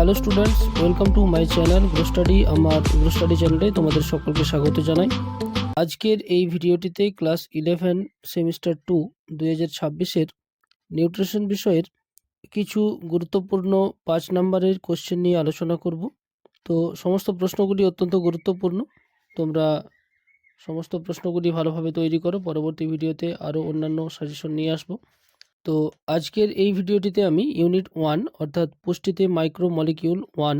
Hello students, welcome to my channel grow study, আমার grow study চ্যানেলে তোমাদের সকলকে স্বাগত জানাই। আজকের এই ভিডিওটিতে ক্লাস ইলেভেন, সেমিস্টার টু, দুই হাজার ছাব্বিশের নিউট্রিশন বিষয়ের কিছু গুরুত্বপূর্ণ পাঁচ নম্বরের কোশ্চেন নিয়ে আলোচনা করব। তো সমস্ত প্রশ্নগুলি অত্যন্ত গুরুত্বপূর্ণ। তোমরা সমস্ত প্রশ্নগুলি ভালোভাবে তৈরি করো। পরবর্তী ভিডিওতে আরও অন্যান্য সাজেশন নিয়ে আসব। তো আজকের এই ভিডিওটিতে আমি ইউনিট ওয়ান অর্থাৎ পুষ্টিতে মাইক্রো মলিকিউল ওয়ান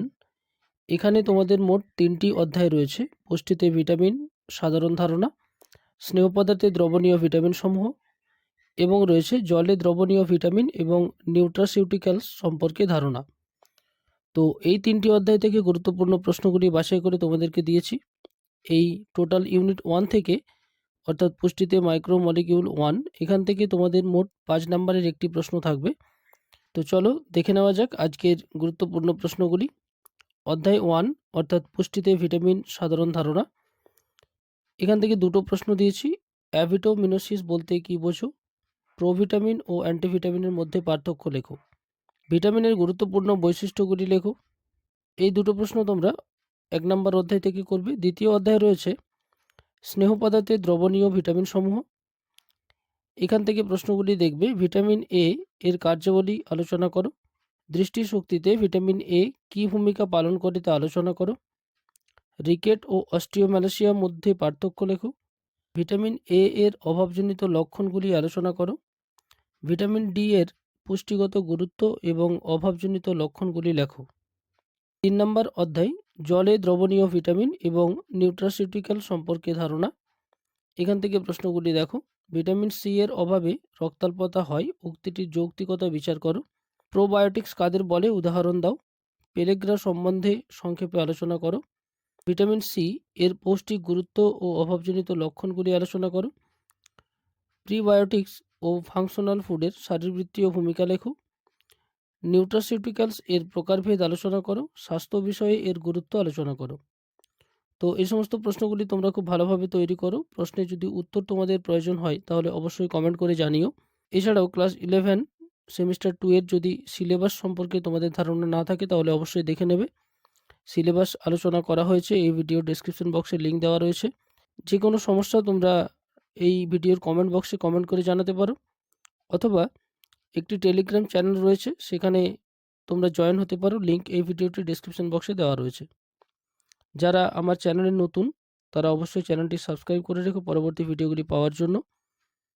এখানে তোমাদের মোট তিনটি অধ্যায় রয়েছে। পুষ্টিতে ভিটামিন সাধারণ ধারণা, স্নেহ পদার্থে দ্রবণীয় ভিটামিন সমূহ, এবং রয়েছে জলে দ্রবণীয় ভিটামিন এবং নিউট্রাসিউটিক্যালস সম্পর্কে ধারণা। তো এই তিনটি অধ্যায় থেকে গুরুত্বপূর্ণ প্রশ্নগুলি বাছাই করে তোমাদেরকে দিয়েছি। এই টোটাল ইউনিট ওয়ান থেকে অর্থাৎ পুষ্টিতে মাইক্রো মলিকিউল ওয়ান এখান থেকে তোমাদের মোট পাঁচ নম্বরের একটি প্রশ্ন থাকবে। তো চলো দেখে নেওয়া যাক আজকের গুরুত্বপূর্ণ প্রশ্নগুলি। অধ্যায় ওয়ান অর্থাৎ পুষ্টিতে ভিটামিন সাধারণ ধারণা। এখান থেকে দুটো প্রশ্ন দিয়েছি। অ্যাভিটোমিনোসিস বলতে কি বোঝো? প্রোভিটামিন ও অ্যান্টিভিটামিনের মধ্যে পার্থক্য লেখো। ভিটামিনের গুরুত্বপূর্ণ বৈশিষ্ট্যগুলি লেখো। এই দুটো প্রশ্ন তোমরা এক নম্বর অধ্যায় থেকে করবে। দ্বিতীয় অধ্যায় রয়েছে স্নেহ পদার্থে দ্রবণীয় ভিটামিন সমূহ এখান থেকে প্রশ্নগুলি দেখবে, ভিটামিন এ এর কার্যাবলী আলোচনা করো। দৃষ্টিশক্তিতে ভিটামিন এ কি ভূমিকা পালন করে তা আলোচনা করো। রিকেট ও অস্টিওম্যালাসিয়ার মধ্যে পার্থক্য লেখো। ভিটামিন এ এর অভাবজনিত লক্ষণগুলি আলোচনা করো। ভিটামিন ডি এর পুষ্টিগত গুরুত্ব এবং অভাবজনিত লক্ষণগুলি লেখো। তিন নম্বর অধ্যায়, জলে দ্রবণীয় ভিটামিন এবং নিউট্রাসিউটিক্যাল সম্পর্কে ধারণা। এখান থেকে প্রশ্নগুলি দেখো। ভিটামিন সি এর অভাবে রক্তাল্পতা হয়, উক্তিটির যৌক্তিকতা বিচার করো। প্রোবায়োটিক্স কাদের বলে? উদাহরণ দাও। পেলেগ্রা সম্বন্ধে সংক্ষেপে আলোচনা করো। ভিটামিন সি এর পৌষ্টিক গুরুত্ব ও অভাবজনিত লক্ষণগুলি আলোচনা করো। প্রিবায়োটিক্স ও ফাংশনাল ফুডের শারীরবৃত্তীয় ভূমিকা লেখো। নিউট্রাসিউটিক্যালস এর প্রকারভেদ আলোচনা করো, স্বাস্থ্য বিষয়ে এর গুরুত্ব আলোচনা করো। তো এই সমস্ত প্রশ্নগুলি তোমরা খুব ভালোভাবে তৈরি করো। প্রশ্নে যদি উত্তর তোমাদের প্রয়োজন হয়, তাহলে অবশ্যই কমেন্ট করে জানিও। এছাড়াও ক্লাস ইলেভেন সেমিস্টার টু এর যদি সিলেবাস সম্পর্কে তোমাদের ধারণা না থাকে, তাহলে অবশ্যই দেখে নেবে। সিলেবাস আলোচনা করা হয়েছে, এই ভিডিও ডেসক্রিপশন বক্সে লিঙ্ক দেওয়া রয়েছে। যে কোনো সমস্যা তোমরা এই ভিডিওর কমেন্ট বক্সে কমেন্ট করে জানাতে পারো। অথবা একটি টেলিগ্রাম চ্যানেল রয়েছে, সেখানে তোমরা জয়েন হতে পারো। লিঙ্ক এই ভিডিওটি ডেসক্রিপশন বক্সে দেওয়া রয়েছে। যারা আমার চ্যানেলে নতুন, তারা অবশ্যই চ্যানেলটি সাবস্ক্রাইব করে রেখো পরবর্তী ভিডিওগুলি পাওয়ার জন্য।